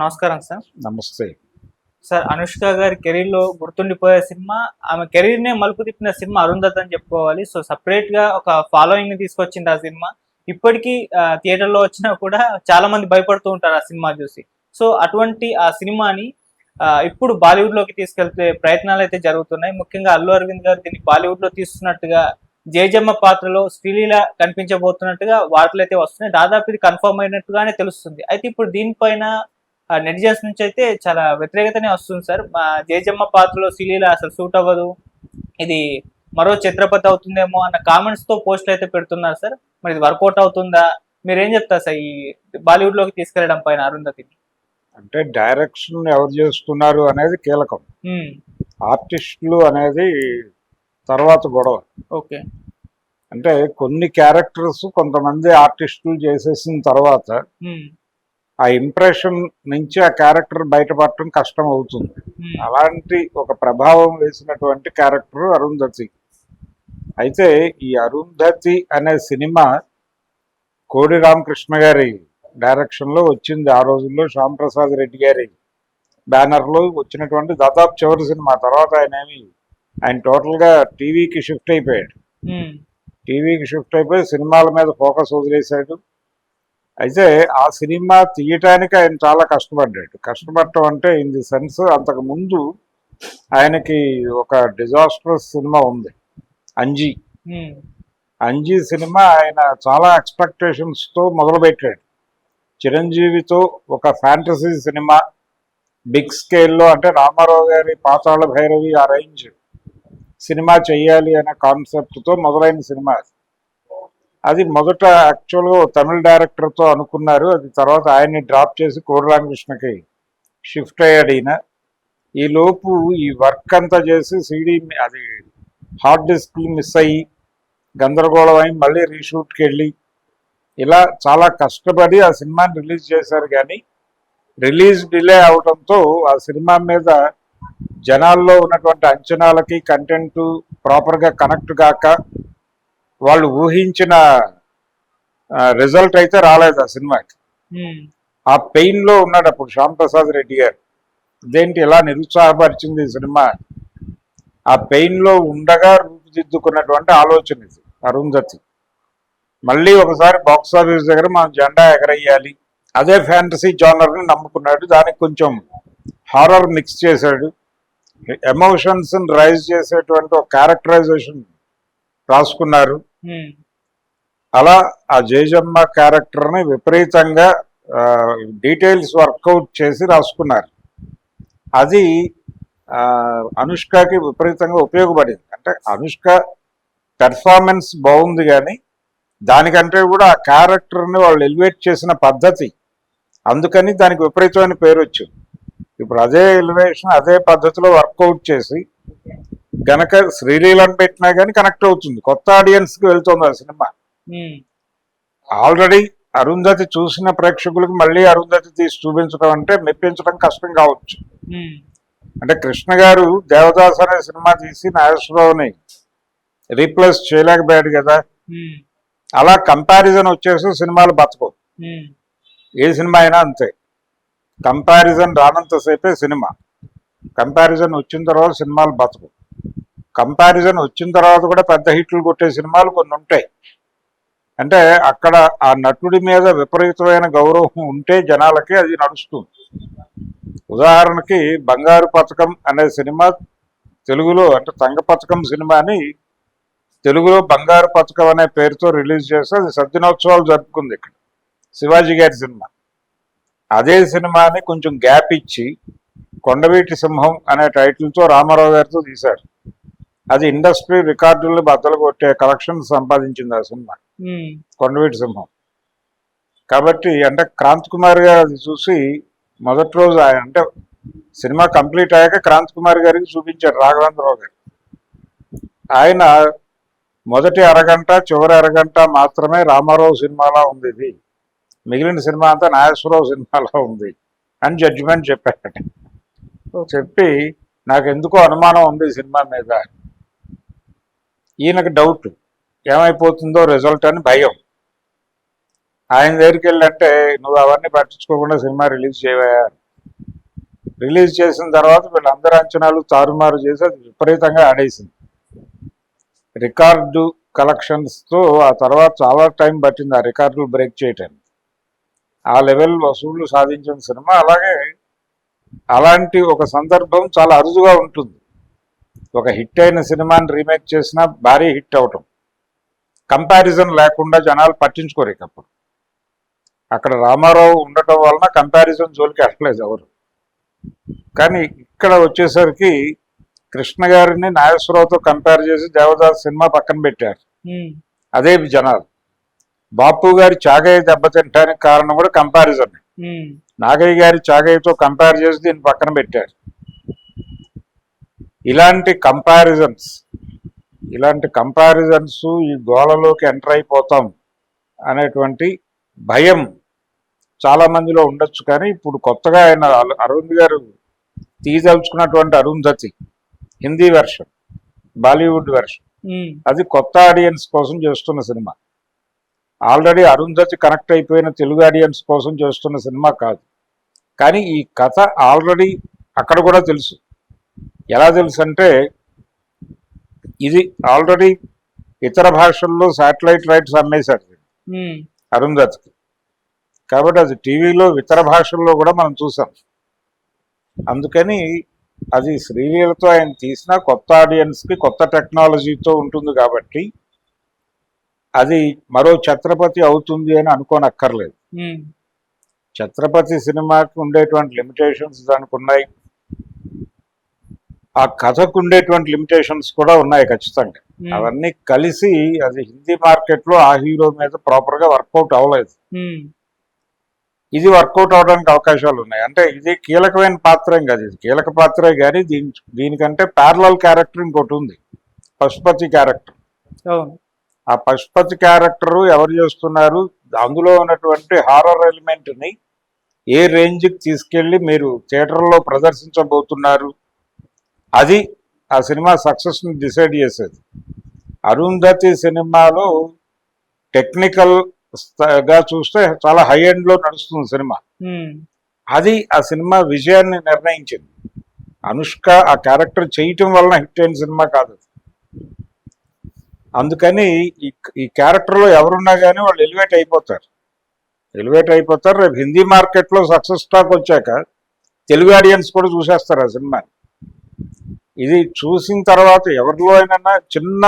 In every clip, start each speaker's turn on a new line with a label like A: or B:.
A: నమస్కారం సార్.
B: నమస్తే.
A: సార్ అనుష్క గారి కెరీర్లో గుర్తుండిపోయే సినిమా ఆమె కెరీర్ నే మలుపు తిప్పిన సినిమా అరుంధత్ అని చెప్పుకోవాలి. సో సపరేట్గా ఒక ఫాలోయింగ్ని తీసుకొచ్చింది ఆ సినిమా. ఇప్పటికీ థియేటర్లో వచ్చినా కూడా చాలా మంది భయపడుతూ ఉంటారు ఆ సినిమా చూసి. సో అటువంటి ఆ సినిమాని ఇప్పుడు బాలీవుడ్లోకి తీసుకెళ్తే ప్రయత్నాలు అయితే జరుగుతున్నాయి. ముఖ్యంగా అల్లు అరవింద్ గారు దీన్ని బాలీవుడ్లో తీస్తున్నట్టుగా జేజమ్మ పాత్రలో శ్రీలీల కనిపించబోతున్నట్టుగా వార్తలు అయితే వస్తున్నాయి. దాదాపు ఇది కన్ఫర్మ్ అయినట్టుగానే తెలుస్తుంది. అయితే ఇప్పుడు దీనిపైన నెటిజన్స్ నుంచి అయితే చాలా వ్యతిరేకతనే వస్తుంది సార్. మా జేజమ్మ పాత్రలో శ్రీలీల అసలు సూట్ అవ్వదు. ఇది మరో ఛత్రపతి అవుతుందేమో అన్న కామెంట్స్తో పోస్టులు అయితే పెడుతున్నారు సార్. మరి ఇది వర్కౌట్ అవుతుందా? మీరేం చెప్తారు సార్ ఈ బాలీవుడ్లోకి తీసుకెళ్ళడం పైన అరుంధతిని?
B: అంటే డైరెక్షన్ ఎవరు చేస్తున్నారు అనేది కీలకం. ఆర్టిస్టులు అనేది తర్వాత గొడవ.
A: ఓకే.
B: అంటే కొన్ని క్యారెక్టర్స్ కొంతమంది ఆర్టిస్టులు చేసేసిన తర్వాత ఆ ఇంప్రెషన్ నుంచి ఆ క్యారెక్టర్ బయటపడటం కష్టం అవుతుంది.
A: ఉమ్,
B: అలాంటి ఒక ప్రభావం వేసినటువంటి క్యారెక్టర్ అరుంధతి అయితే ఈ అరుంధతి అనే సినిమా కోడి రామకృష్ణ గారి డైరెక్షన్లో వచ్చింది. ఆ రోజుల్లో శ్యామ్ ప్రసాద్ రెడ్డి గారి బ్యానర్లో వచ్చినటువంటి దాదాపు చివరి సినిమా. తర్వాత ఆయన ఏమి ఆయన టోటల్గా టీవీకి షిఫ్ట్ అయిపోయాడు. టీవీకి షిఫ్ట్ అయిపోయి సినిమాల మీద ఫోకస్ వదిలేశాడు. అయితే ఆ సినిమా తీయటానికి ఆయన చాలా కష్టపడ్డాడు. కష్టపడటం అంటే ఇన్ ది సెన్స్ అంతకు ముందు ఆయనకి ఒక డిజాస్టరస్ సినిమా ఉంది. అంజీ. అంజీ సినిమా ఆయన చాలా ఎక్స్పెక్టేషన్స్తో మొదలుపెట్టాడు. చిరంజీవితో ఒక ఫ్యాంటసీ సినిమా బిగ్ స్కేల్లో అంటే రామారావు గారి పాతాళ భైరవి ఆ రేంజ్ సినిమా చెయ్యాలి అనే కాన్సెప్ట్తో మొదలైన సినిమా అది. అది మొదట యాక్చువల్గా తమిళ డైరెక్టర్తో అనుకున్నారు. అది తర్వాత ఆయన్ని డ్రాప్ చేసి కోరరామకృష్ణకి షిఫ్ట్ అయ్యాడు ఈయన. ఈలోపు ఈ వర్క్ అంతా చేసి సిడి అది హార్డ్ డిస్క్ మిస్ అయ్యి గందరగోళం అయి మళ్ళీ రీషూట్కి వెళ్ళి ఇలా చాలా కష్టపడి ఆ సినిమాని రిలీజ్ చేశారు కానీ రిలీజ్ డిలే అవడంతో ఆ సినిమా మీద జనాల్లో ఉన్నటువంటి అంచనాలకి కంటెంట్ ప్రాపర్గా కనెక్ట్ కాక వాళ్ళు ఊహించిన రిజల్ట్ అయితే రాలేదు ఆ సినిమాకి ఆ పెయిన్లో ఉన్నాడు అప్పుడు శ్యామ్ ప్రసాద్ రెడ్డి గారు. ఇదేంటి ఇలా నిరుత్సాహపరిచింది ఈ సినిమా? ఆ పెయిన్లో ఉండగా రూపుదిద్దుకున్నటువంటి ఆలోచన ఇది అరుంధతి మళ్ళీ ఒకసారి బాక్స్ ఆఫీస్ దగ్గర మనం జెండా ఎగరయ్యాలి అదే ఫ్యాంటసీ జానర్ని నమ్ముకున్నాడు. దానికి కొంచెం హారర్ మిక్స్ చేశాడు. ఎమోషన్స్ రైజ్ చేసేటువంటి ఒక క్యారెక్టరైజేషన్ రాసుకున్నారు. అలా ఆ జయజమ్మ క్యారెక్టర్ని విపరీతంగా డీటెయిల్స్ వర్కౌట్ చేసి రాసుకున్నారు. అది అనుష్కకి విపరీతంగా ఉపయోగపడింది. అంటే అనుష్క పెర్ఫార్మెన్స్ బాగుంది కానీ దానికంటే కూడా ఆ క్యారెక్టర్ని వాళ్ళు ఎలివేట్ చేసిన పద్ధతి అందుకని దానికి విపరీతమైన పేరు వచ్చింది ఇప్పుడు అదే ఎలివేషన్ అదే పద్ధతిలో వర్కౌట్ చేసి గనక శ్రీలీలను పెట్టినా కానీ కనెక్ట్ అవుతుంది. కొత్త ఆడియన్స్కి వెళ్తుంది ఆ సినిమా. ఆల్రెడీ అరుంధతి చూసిన ప్రేక్షకులకు మళ్ళీ అరుంధతి తీసి చూపించడం అంటే మెప్పించడం కష్టం కావచ్చు. అంటే కృష్ణ గారు దేవదాస్ అనే సినిమా తీసి నాగేశ్వరరావుని రీప్లేస్ చేయలేకపోయాడు కదా. అలా కంపారిజన్ వచ్చేసి సినిమాలు బతకవు. ఏ సినిమా అయినా అంతే. Comparison రానంతసేపే cinema. కంపారిజన్ వచ్చిన తర్వాత సినిమాలు బతకవు. కంపారిజన్ వచ్చిన తర్వాత కూడా పెద్ద హిట్లు కొట్టే సినిమాలు కొన్ని ఉంటాయి. అంటే అక్కడ ఆ నటుడి మీద విపరీతమైన గౌరవం ఉంటే జనాలకి అది నడుస్తుంది. ఉదాహరణకి బంగారు పథకం అనే సినిమా తెలుగులో అంటే తంగ పథకం సినిమాని తెలుగులో బంగారు పథకం అనే పేరుతో రిలీజ్ చేస్తే అది సద్దినోత్సవాలు జరుపుకుంది ఇక్కడ. శివాజీ గారి సినిమా. అదే సినిమాని కొంచెం గ్యాప్ ఇచ్చి కొండవీటి సింహం అనే టైటిల్తో రామారావు గారితో తీశారు. అది ఇండస్ట్రీ రికార్డులను బద్దలు కొట్టే కలెక్షన్ సంపాదించింది ఆ సినిమా. కొండవీటి సింహం. కాబట్టి అంటే క్రాంత్ కుమార్ గారు అది చూసి మొదటి రోజు ఆయన అంటే సినిమా కంప్లీట్ అయ్యాక క్రాంత్ కుమార్ గారికి చూపించారు రాఘవేంద్రరావు గారు. ఆయన మొదటి అరగంట చివరి అరగంట మాత్రమే రామారావు సినిమాలా ఉంది ఇది. మిగిలిన సినిమా అంతా నాగేశ్వరరావు సినిమాలా ఉంది అని జడ్జిమెంట్ చెప్పారట. చెప్పి నాకు ఎందుకో అనుమానం ఉంది సినిమా మీద ఈయనకు డౌట్ ఏమైపోతుందో రిజల్ట్ అని భయం. ఆయన దగ్గరికి వెళ్ళంటే నువ్వు అవన్నీ పట్టించుకోకుండా సినిమా రిలీజ్ చేయవా రిలీజ్ చేసిన తర్వాత వీళ్ళందరి అంచనాలు తారుమారు చేసి అది విపరీతంగా ఆడేసింది. రికార్డు కలెక్షన్స్తో ఆ తర్వాత చాలా టైం పట్టింది ఆ రికార్డులు బ్రేక్ చేయటానికి. ఆ లెవెల్ వసూళ్ళు సాధించిన సినిమా అలాగే అలాంటి ఒక సందర్భం చాలా అరుదుగా ఉంటుంది. ఒక హిట్ అయిన సినిమాని రీమేక్ చేసినా భారీ హిట్ అవటం. కంపారిజన్ లేకుండా జనాలు పట్టించుకోరు ఇక అప్పుడు అక్కడ రామారావు ఉండటం వలన కంపారిజన్ జోలికి వెళ్ళలేదు ఎవరు. కానీ ఇక్కడ వచ్చేసరికి కృష్ణ గారిని నాగేశ్వరరావుతో కంపేర్ చేసి దేవదాస్ సినిమా పక్కన పెట్టారు. అదే జనాలు. బాపు గారి చాగయ్య దెబ్బతింటానికి కారణం కూడా కంపారిజన్ నాగయ్య గారి చాగయ్యతో కంపేర్ చేసి దీన్ని పక్కన పెట్టారు. ఇలాంటి కంపారిజన్స్ ఇలాంటి కంపారిజన్స్ ఈ గోళలోకి ఎంటర్ అయిపోతాం అనేటువంటి భయం చాలా మందిలో ఉండొచ్చు. కానీ ఇప్పుడు కొత్తగా ఆయన Aravind garu తీయదలుచుకున్నటువంటి Arundhati Hindi version Bollywood version అది కొత్త ఆడియన్స్ కోసం చేస్తున్న సినిమా. ఆల్రెడీ అరుంధతి కనెక్ట్ అయిపోయిన తెలుగు ఆడియన్స్ కోసం చేస్తున్న సినిమా కాదు. కానీ ఈ కథ ఆల్రెడీ అక్కడ కూడా తెలుసు. ఎలా తెలుసు అంటే ఇది ఆల్రెడీ ఇతర భాషల్లో శాటిలైట్ రైట్స్ అమ్మేశారు అరుంధతికి కాబట్టి అది టీవీలో ఇతర భాషల్లో కూడా మనం చూసాం. అందుకని అది శ్రీలీలతో ఆయన తీసిన కొత్త ఆడియన్స్కి కొత్త టెక్నాలజీతో ఉంటుంది కాబట్టి అది మరో ఛత్రపతి అవుతుంది అని అనుకోనక్కర్లేదు. ఛత్రపతి సినిమాకి ఉండేటువంటి లిమిటేషన్స్ దానికి ఉన్నాయి. ఆ కథకు ఉండేటువంటి లిమిటేషన్స్ కూడా ఉన్నాయి ఖచ్చితంగా. అవన్నీ కలిసి అది హిందీ మార్కెట్లో ఆ హీరో మీద ప్రాపర్గా వర్కౌట్ అవ్వలేదు. ఇది వర్కౌట్ అవడానికి అవకాశాలు ఉన్నాయి. అంటే ఇది కీలకమైన పాత్ర కాదు ఇది. కీలక పాత్రే కానీ దీని దీనికంటే ప్యారలల్ క్యారెక్టర్ ఇంకోటి ఉంది. పశుపతి క్యారెక్టర్ ఆ పశుపతి క్యారెక్టర్ ఎవరు చేస్తున్నారు? అందులో ఉన్నటువంటి హారర్ ఎలిమెంట్ని ఏ రేంజ్కి తీసుకెళ్ళి మీరు థియేటర్లో ప్రదర్శించబోతున్నారు? అది ఆ సినిమా సక్సెస్ని డిసైడ్ చేసేది. అరుంధతి సినిమాలో టెక్నికల్గా చూస్తే చాలా హై ఎండ్లో నడుస్తుంది సినిమా. అది ఆ సినిమా విజయాన్ని నిర్ణయించింది. అనుష్క ఆ క్యారెక్టర్ చేయటం వలన హిట్ అయిన సినిమా కాదు అది. అందుకని ఈ ఈ క్యారెక్టర్లో ఎవరున్నా కానీ వాళ్ళు ఎలివేట్ అయిపోతారు. ఎలివేట్ అయిపోతారు. రేపు హిందీ మార్కెట్లో సక్సెస్ స్టాక్ వచ్చాక తెలుగు ఆడియన్స్ కూడా చూసేస్తారు ఆ సినిమాని. ఇది చూసిన తర్వాత ఎవరిలో అయినా చిన్న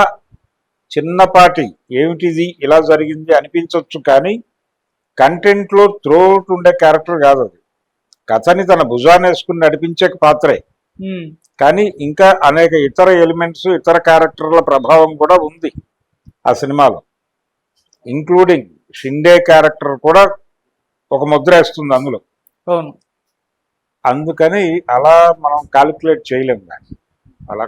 B: చిన్నపాటి ఏమిటిది ఇలా జరిగింది అనిపించవచ్చు కానీ కంటెంట్లో త్రోట్ ఉండే క్యారెక్టర్ కాదు అది. కథని తన భుజాన్ని వేసుకుని నడిపించే పాత్రే. కానీ ఇంకా అనేక ఇతర ఎలిమెంట్స్ ఇతర క్యారెక్టర్ల ప్రభావం కూడా ఉంది ఆ సినిమాలో. ఇంక్లూడింగ్ షిండే క్యారెక్టర్ కూడా ఒక ముద్ర వేస్తుంది అందులో.
A: అవును.
B: అందుకని అలా మనం కాలిక్యులేట్ చేయలేము దాన్ని. అలా